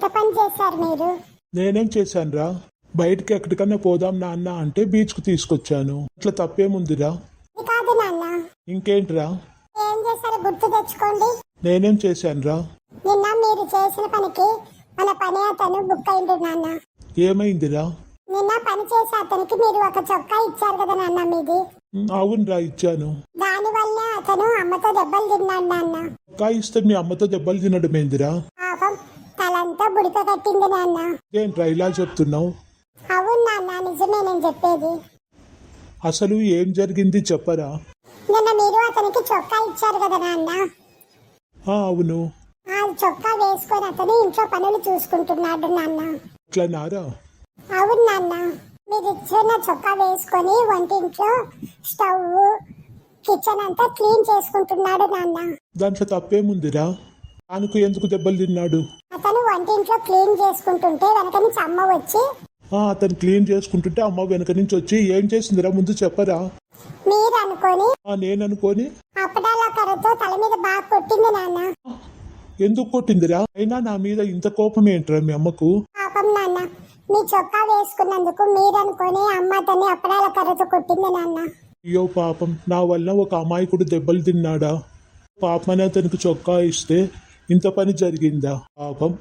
ఇంత పని చేశారు మీరు? నేనేం చేశానురా? బయటికి ఎక్కడికన్నా పోదాం నాన్న అంటే బీచ్కు తీసుకొచ్చాను. ఇట్లా తప్పేముందిరా? ఇది కాదు నాన్న. ఇంకేంట్రా? ఏం చేశారో గుర్తు తెచ్చుకోండి. నేనేం చేశానురా? నిన్న మీరు చేసిన పనికి మన పని అతను బుక్ అయిండు నాన్న. ఏమైందిరా? నిన్న పని చేసే అతనికి మీరు ఒక చొక్కా ఇచ్చారు కదా నాన్న మీది. ఉమ్, అవునురా ఇచ్చాను. దాని వల్లే అతను అమ్మతో దెబ్బలు తిన్నాడు నాన్న. కాయ ఇస్తే మీ అమ్మతో దెబ్బలు తినడం తలంతా బుడిప కట్టింది నాన్న. ఏంట్రా ఇలా చెప్తున్నావు? అవును నాన్న నిజమే నేను చెప్పేది. అసలు ఏం జరిగింది చెప్పరా? నిన్న మీరు అతనికి చొక్కా ఇచ్చారు కదా నాన్న. ఆ, అవును. ఆ చొక్కా వేసుకొని అతను ఇంట్లో పనులు చూసుకుంటున్నాడు నాన్న. ఇట్లా నారా? అవును నాన్న మీరు ఇచ్చిన చొక్కా వేసుకొని వంటింట్లో స్టవ్ కిచెన్ అంతా క్లీన్ చేసుకుంటున్నాడు నాన్న. దాంట్లో తప్పేముందిరా? దానికి ఎందుకు దెబ్బలు తిన్నాడు? వంటింట్లో క్లీన్ చేసుకుంటుంటే వెనక నుంచి అమ్మ వచ్చి ఆ, అతను క్లీన్ చేసుకుంటుంటే అమ్మ వెనక నుంచి వచ్చి ఏం చేసిందిరా? ముందు చెప్పరా? మీరు అనుకొని ఆ నేను అనుకోని అప్పడాల కర్రతో తల మీద బాగా కొట్టింది నాన్న. ఎందుకు కొట్టిందిరా? అయినా నా మీద ఇంత కోపం ఏంట్రా మీ అమ్మకు? పాపం నాన్న మీ చొక్కా వేసుకున్నందుకు మీరు అనుకొని అమ్మ అతన్ని అప్పడాల కర్రతో కొట్టింది నాన్న. అయ్యో పాపం నా వల్ల ఒక అమాయకుడు దెబ్బలు తిన్నాడా? పాపమని అతనికి చొక్కా ఇస్తే ఇంత పని జరిగిందా? పాపం